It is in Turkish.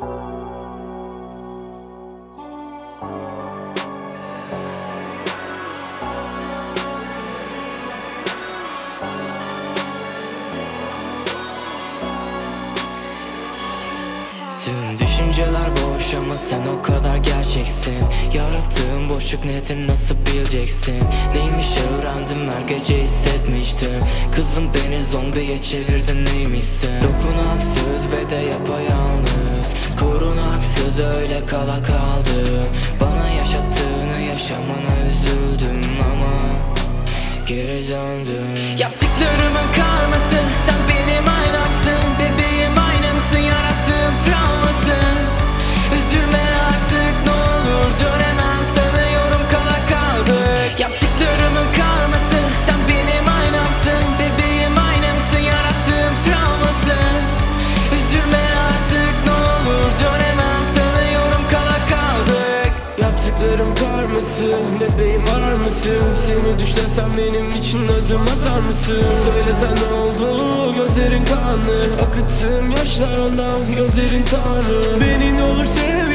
Tüm düşünceler boş ama sen o kadar gerçeksin. Yarattığım boşluk nedir nasıl bileceksin? Neymiş öğrendim her gece hissetmiştim. Kızım beni zombiye çevirdin neymişsin? Dokunan söz ve Yalnız öyle kala kaldım Bana yaşattığını yaşamana üzüldüm ama Geri döndüm. varar mısın? Seni düşlesem benim için adım atar mısın? Söylesen ne oldu? Gözlerin kanlı Akıttığım yaşlar ondan gözlerin tanrı Benim olur senin